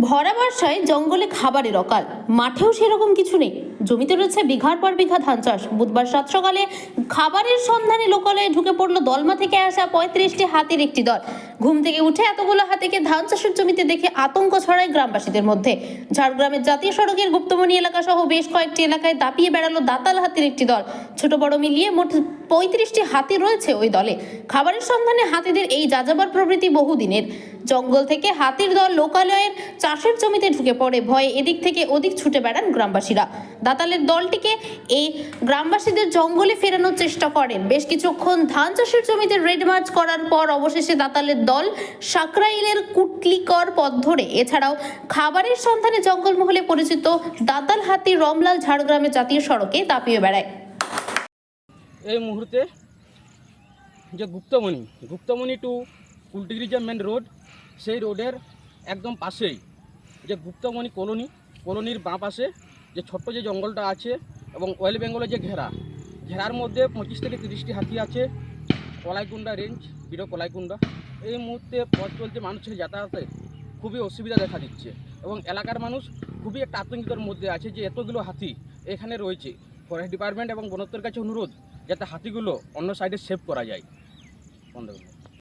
ভরা বর্ষায় জঙ্গলে খাবারের অকাল। মাঠেও সেরকম কিছু নেই। জমিতে রয়েছে বিঘার পর বিঘা ধান চাষ। বুধবার সাত সকালে খাবারের সন্ধানে লোকালয়ে ঢুকে পড়ল দলমা থেকে আসা পঁয়ত্রিশটি হাতির একটি দল। ঘুম থেকে উঠে এতগুলো হাতিকে ধান চাষের জমিতে দেখে আতঙ্ক ছড়ায় গ্রামবাসীদের মধ্যে। ঝাড়গ্রামের জাতীয় সড়কের গুপ্তমণি এলাকা সহ বেশ কয়েকটি এলাকায় দাপিয়ে বেড়ালো দাতাল হাতির একটি দল। ছোট বড় মিলিয়ে মোট পঁয়ত্রিশটি হাতি রয়েছে ওই দলে। খাবারের সন্ধানে হাতিদের এই যাযাবর প্রভৃতি বহুদিনের। জঙ্গল থেকে হাতির দল লোকালয়ের চাষের জমিতে ঢুকে পড়ে। ভয়ে এদিক থেকে ওদিক ছুটে বেড়ান গ্রামবাসীরা। দাতালের দলটিকে এই গ্রামবাসীদের জঙ্গলে ফেরানোর চেষ্টা করেন। বেশ কিছুক্ষণ ধান চাষের জমিতে রেড মার্চ করার পর অবশেষে দাতালের দল সাকরাইলের কুটলিকর পথ ধরে। এছাড়াও খাবারের সন্ধানে জঙ্গলমহলে পরিচিত দাতাল হাতি রমলাল ঝাড়গ্রামের জাতীয় সড়কে দাপিয়ে বেড়ায়। এই মুহূর্তে যে গুপ্তমণি গুপ্তমণি টু কুলটিগিরি যে মেন রোড সেই রোডের একদম পাশেই যে গুপ্তমণি কলোনি, কলোনির বাঁ পাশে যে ছোট্ট যে জঙ্গলটা আছে এবং ওয়েস্ট বেঙ্গলের যে ঘেরা, ঘেরার মধ্যে পঁচিশ থেকে তিরিশটি হাতি আছে, কলাইকুণ্ডা রেঞ্জ বিরো কলাইকুণ্ডা। এই মুহূর্তে পথ চলছে মানুষের যাতায়াতে খুবই অসুবিধা দেখা দিচ্ছে এবং এলাকার মানুষ খুবই একটা আতঙ্কিতর মধ্যে আছে যে এতগুলো হাতি এখানে রয়েছে। ফরেস্ট ডিপার্টমেন্ট এবং বনত্বের কাছে অনুরোধ যাতে হাতিগুলো অন্য সাইডে সেভ করা যায়। বন্ধ।